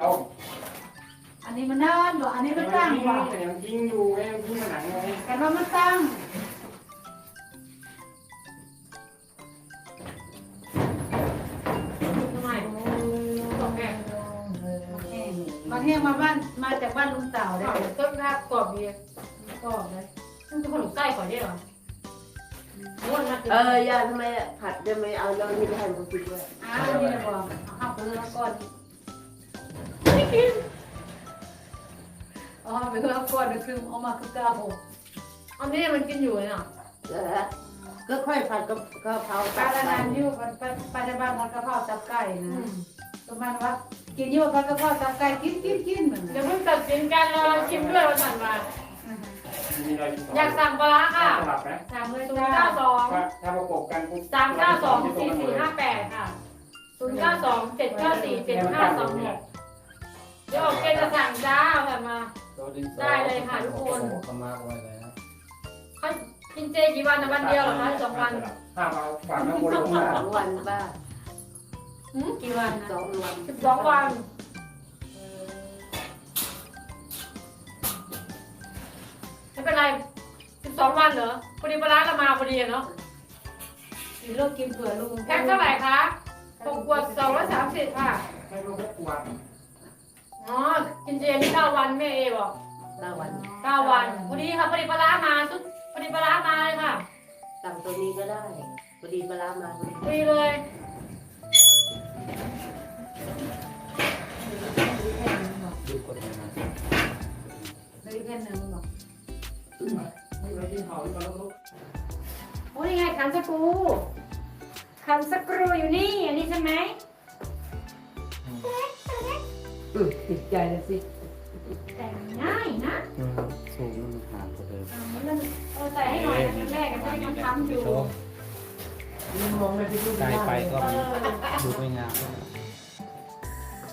เอาอันนี้มันเนินบ่อันนี้มันตั้งยิงบ่แต่ยังยิงอยู่ไงยิงมาหนังไงกันว่ามันตั้งบางแห่งมาบ้านมาจากบ้านลุงเต่าได้เลยต้นรากกรอบดีก็เลยมันเป็นขนมไก่ก่อนได้หรอม้วนมาเออย่าทำไมอะผัดได้ไหมเอาแล้วนี่ไปให้ผมกินด้วยอ้าวนี่เลยบอกเอาไปเลยก่อนไม่กิน อ๋อไปเลยก่อนเดี๋ยวคือเอามาคือเก่าอันนี้มันกินอยู่เนาะเออก็ค่อยผัดกับกะเพราไปละนานอยู่ไปไปไปในบ้านมันกระเพราตับไก่นะประมาณว่ากินอยู่พันกระเพราตับไก่กินกินกินเหมือนเดี๋ยวเพิ่งตัดสินกันเราชิมด้วยวันถัดมามีอะไรอยากสั่งปลาร้าค่ะสลับนะสามเลยศูนจ้าย์เก้าสองถ้าถ้าประกบกันสามเก้าสองสี่สี่ห้าแปดค่ะศูนย์เก้าสองเจ็ดเก้าสี่เจ็ดห้าสองหก เดี๋ยวออกเกณฑ์จะสั่งจ้าเอาถัดมาได้เลยค่ะทุกคนขมากไว้แล้วเขากินเจกี่วันนะวันเดียวเหรอคะสองวันถ้าเอาฝากน้ำบนลงมาสองวันป้าหืมกี่วันสนะองวันสิบสองวันไม่เป็นไรสิบสองวันเหรอพอดีปลาร้าเรามาพอดีอะเนาะกินเลิกกินเผื่อลุงแพ็คเท่าไหร่คะหกขวดสองร้อยสามสิบค่ะ ให้ลูกแค่กวน อ๋อ กินเจนี่เก้าวันแม่เอบอกเก้าวันเก้าวันพอดีค่ะพอดีปลาร้ามาทุกพอดีปลาร้ามาเลยค่ะสั่งตัวนี้ก็ได้พอดีปลาร้ามาพอดีพอดีเลย ดูกดยังไงเลยแค่หนึ่งบอกไม่ไว้ที่เขาที่เขาลูกโอ้ยไงขันสกรูขันสกรูอยู่นี่อันนี้ใช่ไหม อือติดใจเลยสิแต่งง่ายนะสูงมันห่างกว่าเดิมอ่ามันเริ่มเออใส่ให้หน่อยนะแรกๆก็จะยังทำอยู่โชว์นี่มองไปที่รูปไกลไปก็เออดูไม่งาม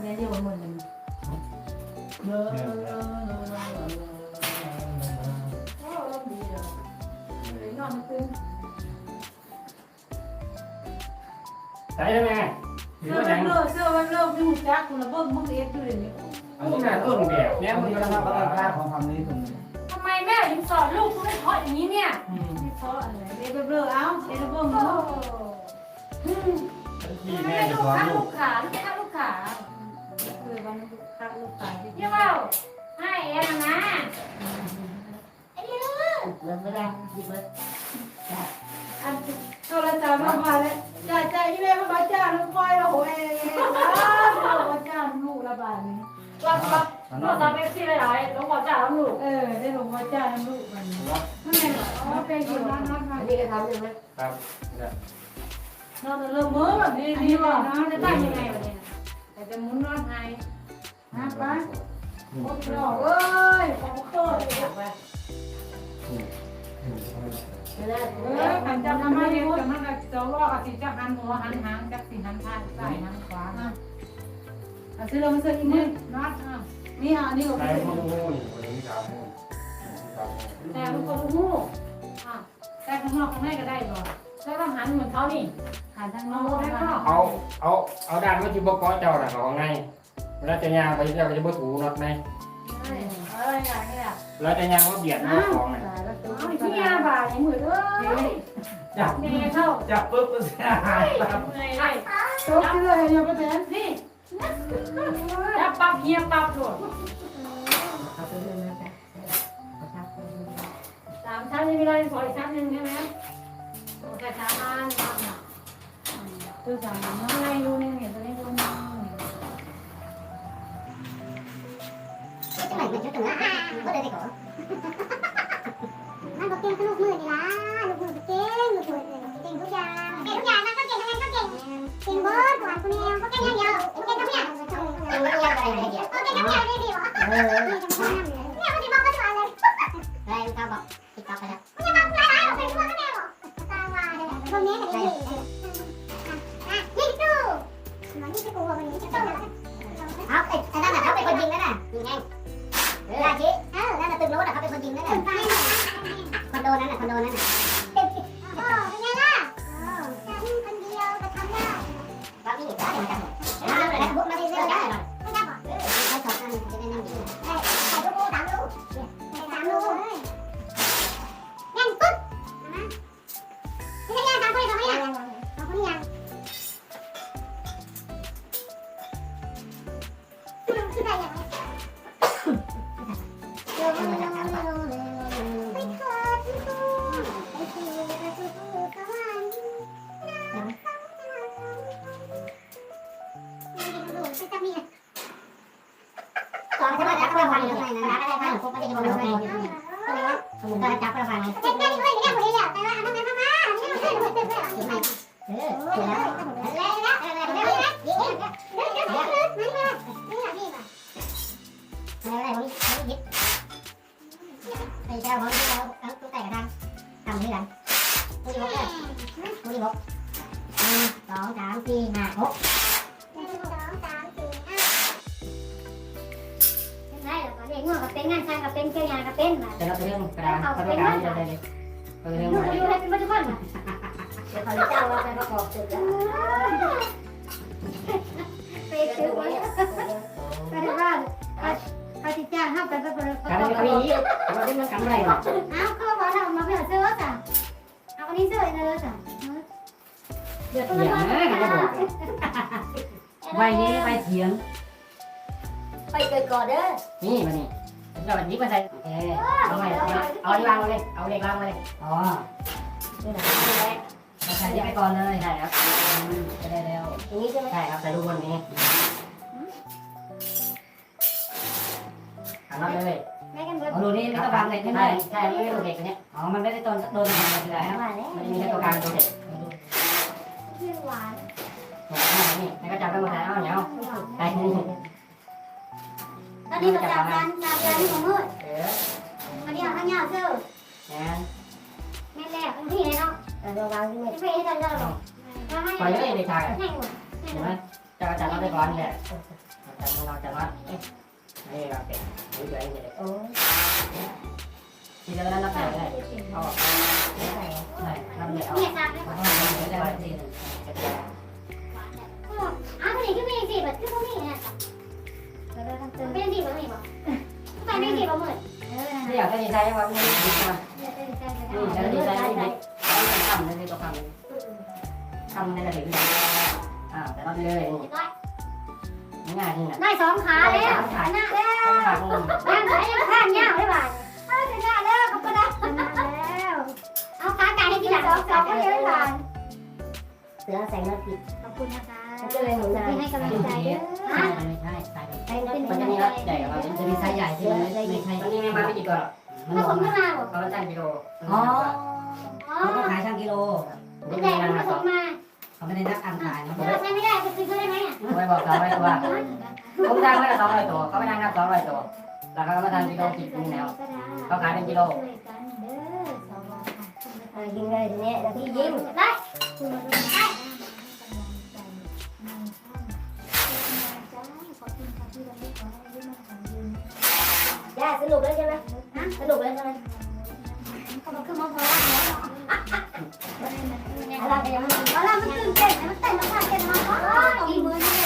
เนี่ยที่วันเหมือนกันเนอะโอ้เริ่มดีแล้วเลยนอนตื่น ใส่ได้ไหมหรือ เสื้อว่าวันเลิกเสื้อวันเลิกนี่หุ่นจักคุณระเบิดมึงเอ็ดอยู่เลยนี่อันนี้น่าต้นแบบเนี่เนี้ยยมัมันนก็ก็ทำทำปอะไรไรภาของทำนี้ตรงนี้ทำไมแม่ถึงสอนลูกไม่เพาะอย่างนี้เนี่ยไม่เพาะอะไรเอ็ดเลิกเอ้าเอ็ดเลิกมึงที่ไม่แม่จะลูกสอนค้าลูลูกกขาลูกค้าลูกขาคือวันนี้คัดลูกค้าที่เยี่ยมเอาให้เอ็มนะแล้วไม่ได้หยิบมาอัน โทรศัพท์มามาเลยจ่ายใจ่ายยี่แม่มาจ้าลูกคอยโอ้ยมาจ้าลูกระบาดนี้รับรับรับรับเอฟซีหลายๆต้องขอจ่ายแล้วลูกเออได้หลงมาจ้าลูกมันนั่นไงอ๋อเป็นอยู่นั่นนั่นอันนี้ก็ทำใช่ไหมครับนอนเริ่มมือแบบนี้ดีว่ะว่าจะตั้งยังไงวะเนี่ยแต่จะมุนนอนไงฮะป้าโอ้ยเอ้ยของเคยไม่ได้ เออขันจำทำไมเนี่ยจะมันก็จะว่าอาทิตย์จะหันหัวหันหางจักสิหันท้ายใส่หันขวาอะอะซื้อเรามาซื้ออีกนิดน็อตอะนี่อะอันนี้ก็ใส่เป็นพวกนู้นวันนี้ดาวนู้นแต่ลูกก็รู้อะแต่ข้างนอกข้างในก็ได้ก่อนแล้วต้องหันเหมือนเขานี่หันทางนอกข้างนอกเอาเอาเอาด้านมันที่บกเจ้าน่ะของไงแล้วจะยางไปเจ้าก็จะบ่ถูน็อตไหมเออเอออย่างนี้แหละแล้วจะยางว่าเบียดน็อตของน่ะ ตายแล้วตัวเอาที่ยาบาดในมือเอ้ยจับเมย์เข้าจับปุ๊บก็เสียหายครับเมื่อยเลยตัวเสื้อเนี่ยป้าแตนนี่แล้วปั๊บเฮียปั๊บโดดสามชั้นนี่มีอะไรสอยชั้นหนึ่งใช่ไหมโอเคสามอันตัวสามน้องไงดูนี่เห็นตัวนี้ดูน้องจะไหนมันจะถึงอะก็เลยได้ก่อน มันบอกเก่งขลูกมือนี่ล่ะลูกมือเก่งลูกมือเก่งทุกอย่างเก่งทุกอย่างนะก็เก่งทั้งนั้นก็เก่งเก่งเบิร์ดหวานคนเดียวก็เก่งอย่างเดียวเก่งกับเนี่ยเก่งกับเนี่ยอะไรเดียวเก่งกับเนี่ยได้ดีวะเออเนี่ยมันจะบอกก็จะอะไรได้ลูกค้าบอกติ๊กต็อกไปแล้ว นั้นน่ะคอนโดนั้นน่ะเรามีเหตุการณ์อะไรกันเราเลยนะบุ๊กมาได้เรื่องได้หรอไม่ได้บอกให้สองอันจะได้นั่งดีใส่ลูกสามลูกใส่สามลูกแน่นปึ๊บนี่ยังสามคนเลยสองคนยังสองคนยังขึ้นได้ยังไหม ระดาษจะได้เลยเรื่องดูให้เป็นปัจจุบันมาเดี๋ยวเขาจะจ้างเราไปประกอบตึกแล้วไปซื้อไว้ไปที่บ้านไปที่จ้างห้ามไปไปไปการเรื่องนี้เราได้เรื่องกันอะไรหรอเอาเขาบอกเรามาเพื่อซื้อจ้ะเอาวันนี้ซื้อเนอะจ้ะเดี๋ยวต้อเถียงนะก็บอกใบนี้ใบเถียงไปเกิดก่อนเด้อนี่มานี่เราแบบนี้มาใส่โอเคเอาไปเอาที่วางมาเลย เอาเด็กวางมาเลย อ๋อนี่นะนี่แหละมาใส่ไปก่อนเลยใช่ครับจะได้แล้วอย่างนี้ใช่ไหมใช่ครับใส่ลูกบนนี้หันมาเลยแม่กันเบิดเอาดูนี่ไม่ต้องวางเลยใช่ไหมใช่ใช่ไม่ได้ตัวเด็กตัวนี้อ๋อ มันไม่ได้โดนโดนอะไรเลยครับมาแล้วมันมีแค่ตัวกลางตัวเด็กชื่อหวานนี่แล้วก็จับไปหมดแล้วเนาะใช่นี่ตอน นี้ประจำการจำการของมืดเอออันนี้เอาข้างยาวซื้อนะแม่แรกเป็นที่ไหนเนาะเราวางที่ม่นี่ไปให้ทันเลยถ้าให้ปล่อเลยเด็กชายให้หมดเห็นไหมจะจับเราได้ก่อนแหละจับเราจับว่านี่เราเป็นดูตัวเองเลยโอ้ที่จะได้รับแต่ได้เอาใช่ทำเลยเอาเนี่ยซักเลยเอา สองสองก็เลยผ่านเสือใส่น็อตปิดขอบคุณนะคะมันก็เลยหมุนได้ที่ให้กำลังใจเด้อใช่ฮะไม่ใช่ใส่ใส่น็อตมันจะมีรถใหญ่กับเราจะมีไซส์ใหญ่ใช่ไหมไม่ใช่มันนี่ไม่มาไม่กี่ตัวมันถ้าอผอกมขึ้นมามาบอกเขาตั้งกิโลอ๋ออ๋อเขาต้องขายช่างกิโลนี่แต่ไม่มันนานผนะสมมาเขาไม่ได้นักอ่านขายนะเราใช้ไม่ได้จะซื้อได้ไหมอะไม่บอกเขาไว้ตัวผมจ้างไว้ละสองร้อยตัวเขาไม่ได้นับสองร้อยตัวแล้วเขามาทำกิโลกินแล้วเขาขายเป็นกิโลเออ ยิงเลยทีนี้แล้วพี่ยิงได้ย่าสนุกแล้วใช่ไหมสนุกแล้วใช่ไหมเขาบอกคือมองพอว่าอะไรกันยังไม่รู้ว่ามันตื่นเต้นมันเต้นมากเต้นมากอ๋ออีมือ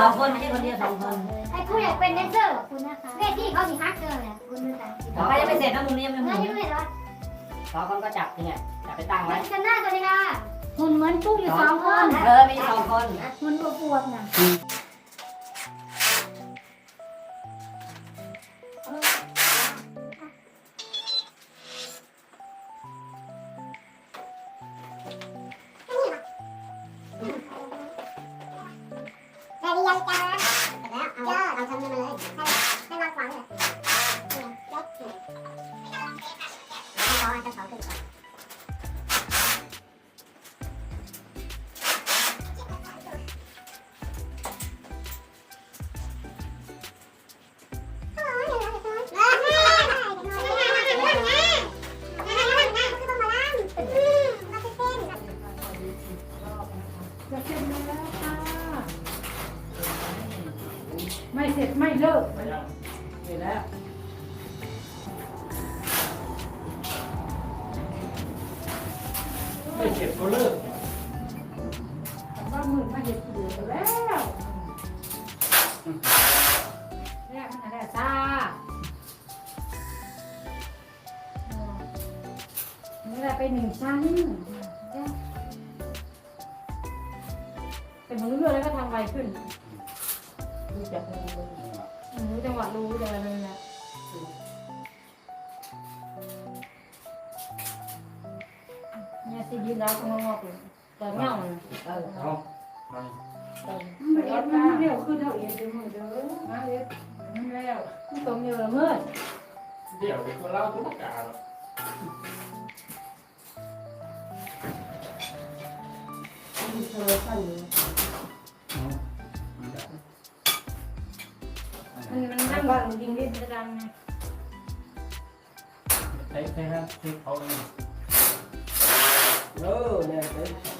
สองคนไม่ใช่คนเดียวสองคนไอ้ผู้อยากเป็นแดนเซอร์คุณนะคะเวทีเขาสิฮักเกินแหละคุณนึกแต่ต่อไปยังไม่เสร็จนะมุมนี้ยังไม่หมุแล้วนยังไม่เหรอสองคนก็จับที่เนี่ยจับไปตั้งไว้กันหน้าตัวนี้ค่ะหุ่นเหมือนปุ๊กอยู่สองคนเออมีสองคนหุ่นอวบๆนะ ไปหนึ่งชั้นแต่มันเรื่อยแล้วก็ทำไวขึ้นรู้จักเลยรู้จังหวะรู้จังอะไรเลยนะเนี่ยสิยืนแล้วก็งอกเลยแต่เงาเลยเออเอามันเอ็ดมันเร็วขึ้นเท่าเอ็ดเดี๋ยวมือเด้อมาเอ็ดมันแล้วมันตรงอยู่ละเมิดเดี๋ยวเป็นคนเล่าทุกการ มีเธอสั้นอยู่มันมันนั่งบ้านจริงดิจะดังไงใช้ใช้ฮะที่เขาเองเออเนี่ยเใช่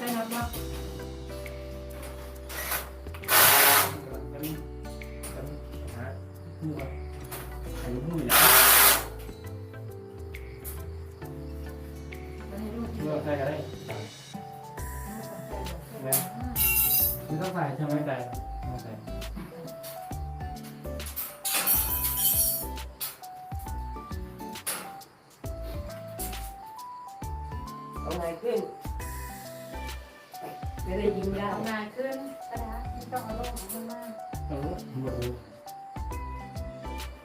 อาไงขึ้นจะได้ยิงได้ทำงานขึ้นกระดาษไม่ต้องเอาลงมันมากเออหมดรู้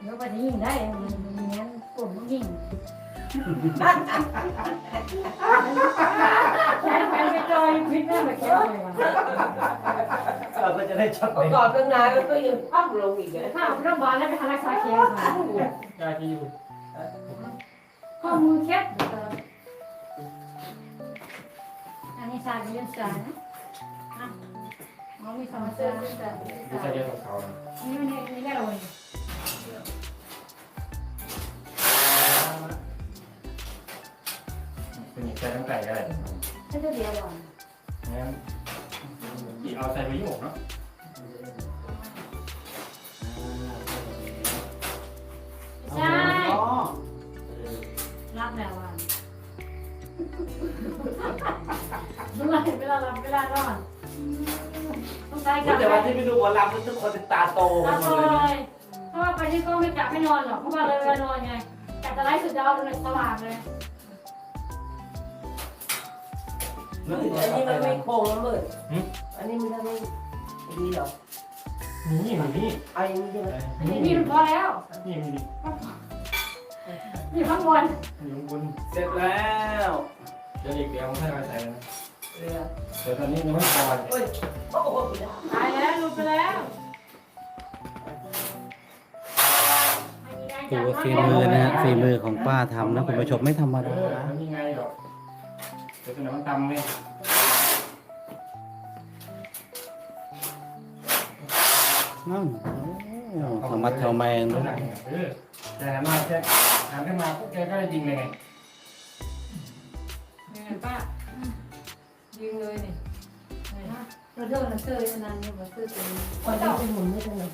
เดี๋ยวไปจะยิงได้มันมีงั้นกลุ่มต้องยิงแฟนแฟนไปจอยพิษแม่ไปแค่ไหนวะเออก็จะได้ช็อตประกอบตั้งนานก็ยังพับลงอีกเลยถ้าเอาโรงพยาบาลแล้วไปหารักษาเคสยาที่อยู่ข้อมือเคสอั นนี้สายเรียนสายนะมันมีสมาธิดูใส่เดียวกับเขานี่มันนี่ได้เลยเป็นใส่ตั้งแต่ก็ได้แค่ตัวเดียวอะงั้นกี่เอาใส่ไปยุ่งเนาะใใช้กันที่ไปดูบอลลัมทุกคนตาโตตานหมโตดเลยเลยเพราะว่าไปที่ก็ไม่กลับไม่นอนหรอกเพราะว่าเลยเวลานอนไงกะจะไล่สุดดาวเลยสว่างเลยอันนี้มันไม่โค้งแล้วมืดอันนี้มันไม่ดีหรอกนี่มันนี่เอาอย่างนี้ใช่ไหมอันนี้นี่มันพอแล้วนี่มันนี่นี่ข้างบนอยู่บนเสร็จแล้ว เดี๋ยวอีกเดี๋ยวให้มาใส่นะ เรือเดี๋ยวตอนนี้ยังไม่พอโอ้ยโอ้โหตายแล้วหลุดไปแล้วถือว่าฝีมือนะฮะฝีมือของป้าทำนะคุณผู้ชมไม่ธรรมเอดาอมันยังไงหรอกเดี๋ยวตอนนั้นมันตำเลยนั่นโอ้ธรรมะทำไมน้ำหนักเนี่ยเออแต่มาแค่หันขึ้นมาปุ๊บแกก็ได้ยิงเลยไง นี่ไงป้า ยิงเลยนี่ เราเดินเราเจอมานานนี่มาซื้อตัวนี้ คนที่เป็นหมุนไม่เป็นไร